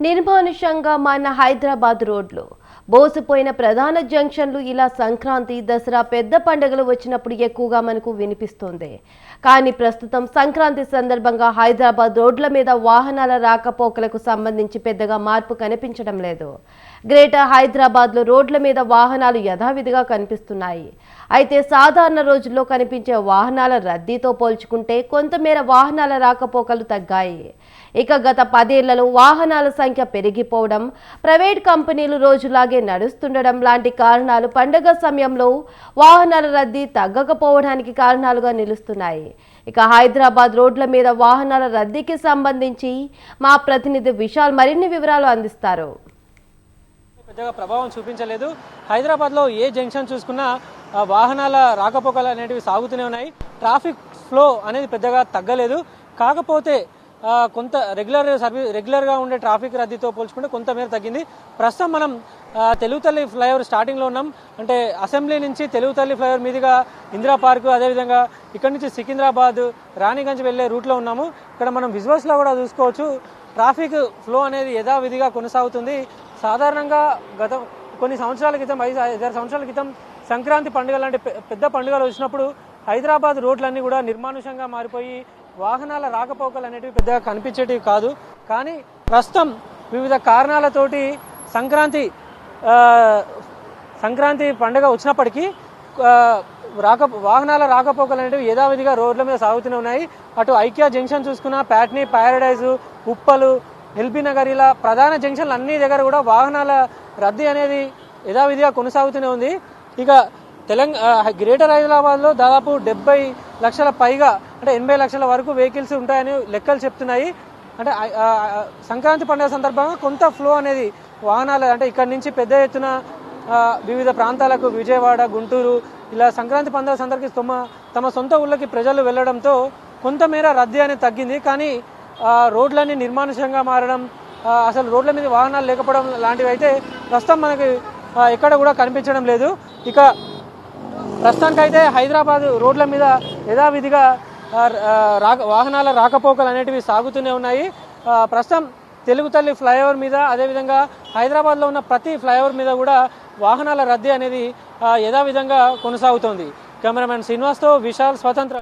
నిర్మానుషంగా మన హైదరాబాద్ రోడ్లు. బోసిపోయిన ప్రధాన జంక్షన్లు ఇలా సంక్రాంతి దసరా పెద్ద పండుగలు వచ్చినప్పుడు ఎక్కువగా మనకు వినిపిస్తుంది. కానీ ప్రస్తుతం సంక్రాంతి సందర్భంగా హైదరాబాద్ రోడ్ల మీద వాహనాల రాకపోకలకు సంబంధించి పెద్దగా మార్పు కనిపించడం లేదు. గ్రేటర్ హైదరాబాద్లో రోడ్ల మీద వాహనాలు యథావిధిగా కనిపిస్తున్నాయి. అయితే సాధారణ రోజుల్లో కనిపించే వాహనాల రద్దీతో పోల్చుకుంటే కొంతమేర వాహనాల రాకపోకలు తగ్గాయి. ఇక గత పదేళ్ళలో వాహనాల సంఖ్య పెరిగిపోవడం ప్రైవేట్ కంపెనీలు అలాగే నడుస్తుండడం లాంటి కారణాలు పండగ సమయంలో వాహనాల రద్దీ తగ్గకపోవడానికి కారణాలుగా నిలుస్తున్నాయి. ఇక హైదరాబాద్ రోడ్ల మీద వాహనాల రద్దీకి సంబంధించి మా ప్రతినిధి విశాల్ మరిన్ని వివరాలు అందిస్తారు. పెద్దగా ప్రభావం చూపించలేదు. హైదరాబాద్లో ఏ జంక్షన్ చూసుకున్నా వాహనాల రాకపోకలు అనేటివి సాగుతూనే ఉన్నాయి. ట్రాఫిక్ ఫ్లో అనేది పెద్దగా తగ్గలేదు. కాకపోతే కొంత రెగ్యులర్ సర్వీస్ రెగ్యులర్గా ఉండే ట్రాఫిక్ రద్దీతో పోల్చుకుంటే కొంతమేర తగ్గింది. ప్రస్తుతం మనం తెలుగుతల్లి ఫ్లైఓవర్ స్టార్టింగ్లో ఉన్నాం. అంటే అసెంబ్లీ నుంచి తెలుగు తల్లి ఫ్లైఓవర్ మీదుగా ఇందిరా పార్క్ అదేవిధంగా ఇక్కడ నుంచి సికింద్రాబాద్ రాణిగంజ్ వెళ్ళే రూట్లో ఉన్నాము. ఇక్కడ మనం విజువల్స్లో కూడా చూసుకోవచ్చు. ట్రాఫిక్ ఫ్లో అనేది యథావిధిగా కొనసాగుతుంది. సాధారణంగా గత కొన్ని సంవత్సరాల క్రితం ఐదు ఐదారు సంవత్సరాల క్రితం సంక్రాంతి పండుగ లాంటి పెద్ద పండుగలు వచ్చినప్పుడు హైదరాబాద్ రోడ్లన్నీ కూడా నిర్మానుషంగా మారిపోయి వాహనాల రాకపోకలు అనేటివి పెద్దగా కనిపించేటివి కాదు. కానీ ప్రస్తుతం వివిధ కారణాలతోటి సంక్రాంతి సంక్రాంతి పండుగ వచ్చినప్పటికీ రాక వాహనాల రాకపోకలు అనేవి యథావిధిగా రోడ్ల మీద సాగుతూనే ఉన్నాయి. అటు ఐక్యా జంక్షన్ చూసుకున్నా ప్యాట్నీ ప్యారడైజ్ ఉప్పలు ఎల్బీ నగర్ ఇలా ప్రధాన జంక్షన్లు అన్ని దగ్గర కూడా వాహనాల రద్దీ అనేది యథావిధిగా కొనసాగుతూనే ఉంది. ఇక తెలంగాణ గ్రేటర్ హైదరాబాద్లో దాదాపు డెబ్బై లక్షల పైగా అంటే ఎనభై లక్షల వరకు వెహికల్స్ ఉంటాయని లెక్కలు చెప్తున్నాయి. అంటే సంక్రాంతి పండుగ సందర్భంగా కొంత ఫ్లో అనేది వాహనాలు అంటే ఇక్కడ నుంచి పెద్ద ఎత్తున వివిధ ప్రాంతాలకు విజయవాడ గుంటూరు ఇలా సంక్రాంతి పండుగ సందర్భంగా తమ తమ సొంత ఊళ్ళకి ప్రజలు వెళ్ళడంతో కొంతమేర రద్దీ అనేది తగ్గింది. కానీ రోడ్లన్నీ నిర్మానుష్యంగా మారడం అసలు రోడ్ల మీద వాహనాలు లేకపోవడం లాంటివి అయితే ప్రస్తుతం మనకి ఎక్కడ కూడా కనిపించడం లేదు. ఇక ప్రస్తుతానికైతే హైదరాబాద్ రోడ్ల మీద యథావిధిగా రాక వాహనాల రాకపోకలు అనేటివి సాగుతూనే ఉన్నాయి. ప్రస్తుతం తెలుగు తల్లి ఫ్లైఓవర్ మీద అదేవిధంగా హైదరాబాద్లో ఉన్న ప్రతి ఫ్లైఓవర్ మీద కూడా వాహనాల రద్దీ అనేది యథావిధంగా కొనసాగుతోంది. కెమెరామెన్ శ్రీనివాస్తో విశాల్ స్వతంత్ర